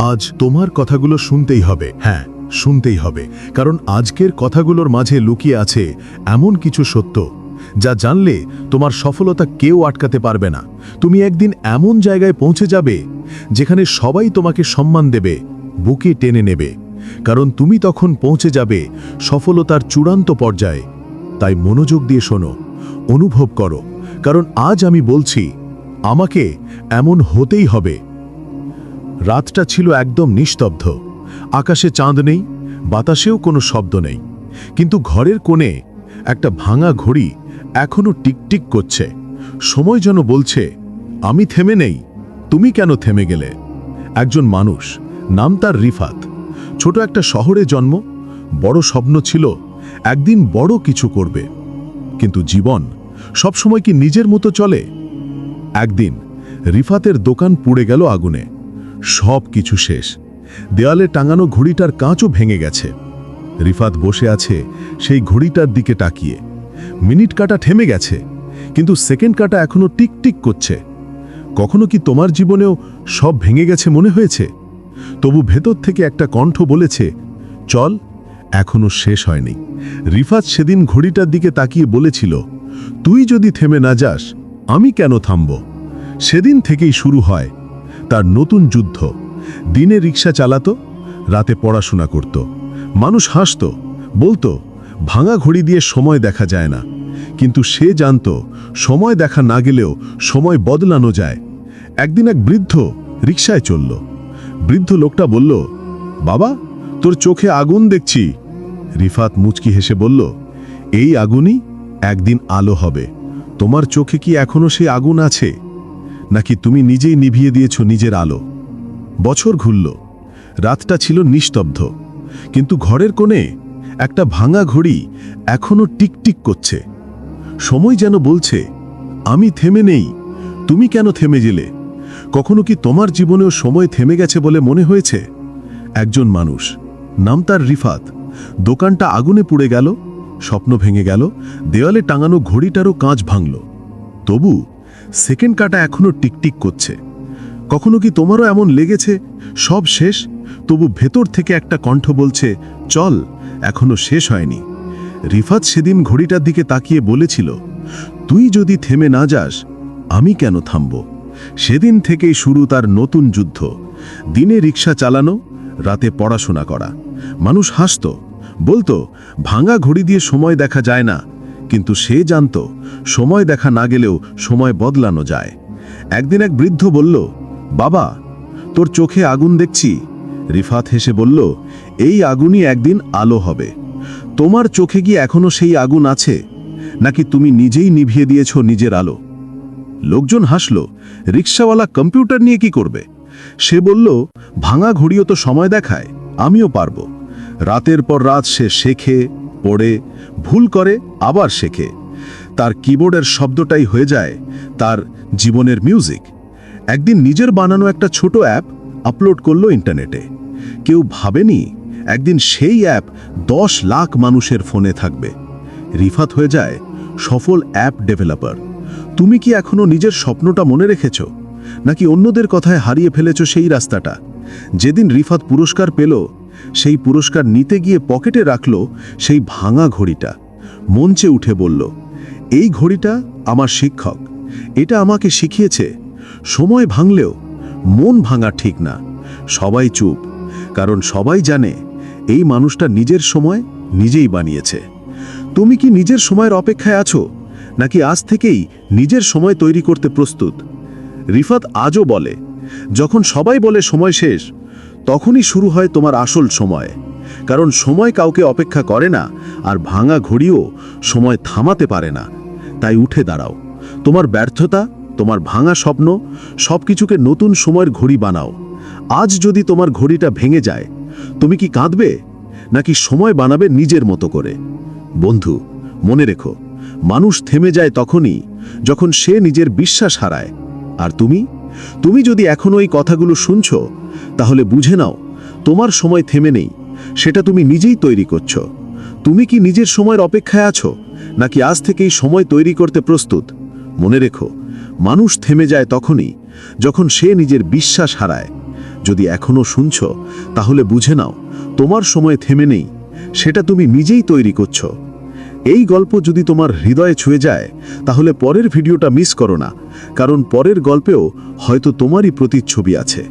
আজ তোমার কথাগুলো শুনতেই হবে। হ্যাঁ শুনতেই হবে। কারণ আজকের কথাগুলোর মাঝে লুকিয়ে আছে এমন কিছু সত্য, যা জানলে তোমার সফলতা কেউ আটকাতে পারবে না। তুমি একদিন এমন জায়গায় পৌঁছে যাবে, যেখানে সবাই তোমাকে সম্মান দেবে, বুকে টেনে নেবে। কারণ তুমি তখন পৌঁছে যাবে সফলতার চূড়ান্ত পর্যায়ে। তাই মনোযোগ দিয়ে শোনো, অনুভব করো। কারণ আজ আমি বলছি, আমাকে এমন হতেই হবে। রাতটা ছিল একদম নিস্তব্ধ। আকাশে চাঁদ নেই, বাতাসেও কোনো শব্দ নেই। কিন্তু ঘরের কোণে একটা ভাঙা ঘড়ি এখনও টিকটিক করছে। সময় যেন বলছে, আমি থেমে নেই, তুমি কেন থেমে গেলে? একজন মানুষ, নাম তার রিফাত। ছোট একটা শহরে জন্ম, বড় স্বপ্ন ছিল, একদিন বড় কিছু করবে। কিন্তু জীবন সবসময় কি নিজের মতো চলে? একদিন রিফাতের দোকান পুড়ে গেল আগুনে। সব কিছু শেষ। দেয়ালে টাঙানো ঘড়িটার কাঁচও ভেঙে গেছে। রিফাত বসে আছে সেই ঘড়িটার দিকে তাকিয়ে। মিনিট কাটা থেমে গেছে, কিন্তু সেকেন্ড কাটা এখনও টিকটিক করছে। কখনো কি তোমার জীবনেও সব ভেঙে গেছে মনে হয়েছে? তবু ভেতর থেকে একটা কণ্ঠ বলেছে, চল, এখনও শেষ হয়নি। রিফাত সেদিন ঘড়িটার দিকে তাকিয়ে বলেছিল, তুই যদি থেমে না যাস, আমি কেন থামব? সেদিন থেকেই শুরু হয় তার নতুন যুদ্ধ। দিনে রিক্সা চালাতো, রাতে পড়াশোনা করত। মানুষ হাসত, বলতো, ভাঙা ঘড়ি দিয়ে সময় দেখা যায় না। কিন্তু সে জানত, সময় দেখা না গেলেও সময় বদলানো যায়। একদিন এক বৃদ্ধ রিক্সায় চলল। বৃদ্ধ লোকটা বলল, বাবা, তোর চোখে আগুন দেখছি। রিফাত মুচকি হেসে বলল, এই আগুনই একদিন আলো হবে। তোমার চোখে কি এখনও সেই আগুন আছে? নাকি তুমি নিজেই নিভিয়ে দিয়েছ নিজের আলো? বছর ঘুরল। রাতটা ছিল নিস্তব্ধ। কিন্তু ঘরের কোণে একটা ভাঙা ঘড়ি এখনও টিকটিক করছে। সময় যেন বলছে, আমি থেমে নেই। তুমি কেন থেমে গেলে? কখনো কি তোমার জীবনেও সময় থেমে গেছে বলে মনে হয়েছে? একজন মানুষ। নাম তার রিফাত। দোকানটা আগুনে পুড়ে গেল, স্বপ্ন ভেঙে গেল, দেওয়ালে টাঙানো ঘড়িটারও কাঁচ ভাঙল। তবু সেকেন্ড কাটা এখনও টিকটিক করছে। কখনো কি তোমারও এমন লেগেছে? সব শেষ? তবু ভেতর থেকে একটা কণ্ঠ বলছে, চল, এখনও শেষ হয়নি। রিফাত সেদিন ঘড়িটার দিকে তাকিয়ে বলেছিল, তুই যদি থেমে না যাস, আমি কেন থামব? সেদিন থেকেই শুরু তার নতুন যুদ্ধ। দিনে রিক্সা চালানো, রাতে পড়াশোনা করা। মানুষ হাসত, বলতো, ভাঙা ঘড়ি দিয়ে সময় দেখা যায় না কিন্তু সে জানত, সময় দেখা না গেলেও সময় বদলানো যায়। একদিন এক বৃদ্ধ বলল, বাবা, তোর চোখে আগুন দেখছি। রিফাত হেসে বলল, এই আগুনই একদিন আলো হবে। তোমার চোখে কি এখনও সেই আগুন আছে? নাকি তুমি নিজেই নিভিয়ে দিয়েছ নিজের আলো? লোকজন হাসল, রিক্সাওয়ালা কম্পিউটার নিয়ে কি করবে? সে বলল, ভাঙা ঘড়িও তো সময় দেখায়, আমিও পারব। রাতের পর রাত সে শেখে পড়ে, ভুল করে, আবার শেখে। তার কিবোর্ডের শব্দটাই হয়ে যায় তার জীবনের মিউজিক একদিন নিজের বানানো একটা ছোট অ্যাপ আপলোড করল ইন্টারনেটে কেউ ভাবেনি একদিন সেই অ্যাপ দশ লাখ মানুষের ফোনে থাকবে। রিফাত হয়ে যায়, সফল অ্যাপ ডেভেলপার তুমি কি এখনও নিজের স্বপ্নটা মনে রেখেছ? নাকি অন্যদের কথায় হারিয়ে ফেলেছ সেই রাস্তাটা? যেদিন রিফাত পুরস্কার পেল সেই পুরস্কার নিতে গিয়ে পকেটে রাখল সেই ভাঙা ঘড়িটা। মঞ্চে উঠে বলল, এই ঘড়িটা আমার শিক্ষক। এটা আমাকে শিখিয়েছে। সময় ভাঙলেও মন ভাঙা ঠিক না। সবাই চুপ, কারণ সবাই জানে এই মানুষটা নিজের সময় নিজেই বানিয়েছে। তুমি কি নিজের সময়ের অপেক্ষায় আছো? নাকি আজ থেকেই নিজের সময় তৈরি করতে প্রস্তুত? রিফাত আজও বলে, যখন সবাই বলে সময় শেষ তখনই শুরু হয় তোমার আসল সময়। কারণ সময় কাউকে অপেক্ষা করে না, আর ভাঙা ঘড়িও সময় থামাতে পারে না। তাই উঠে দাঁড়াও। তোমার ব্যর্থতা, তোমার ভাঙা স্বপ্ন সব কিছুকে নতুন সময়ের ঘড়ি বানাও। আজ যদি তোমার ঘড়িটা ভেঙে যায়, তুমি কি কাঁদবে? নাকি সময় বানাবে নিজের মতো করে? বন্ধু, মনে রেখো, মানুষ থেমে যায় তখনই যখন সে নিজের বিশ্বাস হারায়। আর তুমি? তুমি যদি এখনও এই কথাগুলো শুনছ তাহলে বুঝে নাও, তোমার সময় থেমে নেই। সেটা তুমি নিজেই তৈরি করছ। তুমি কি নিজের সময়ের অপেক্ষায় আছো, নাকি আজ থেকেই সময় তৈরি করতে প্রস্তুত? মনে রেখো, মানুষ থেমে যায় তখনই, যখন সে নিজের বিশ্বাস হারায়। যদি এখনও শুনছ, তাহলে বুঝে নাও, তোমার সময় থেমে নেই, সেটা তুমি নিজেই তৈরি করছ। এই গল্প যদি তোমার হৃদয়ে ছুঁয়ে যায়, তাহলে পরের ভিডিওটা মিস করো না, কারণ পরের গল্পেও হয়তো তোমারই প্রতিচ্ছবি আছে।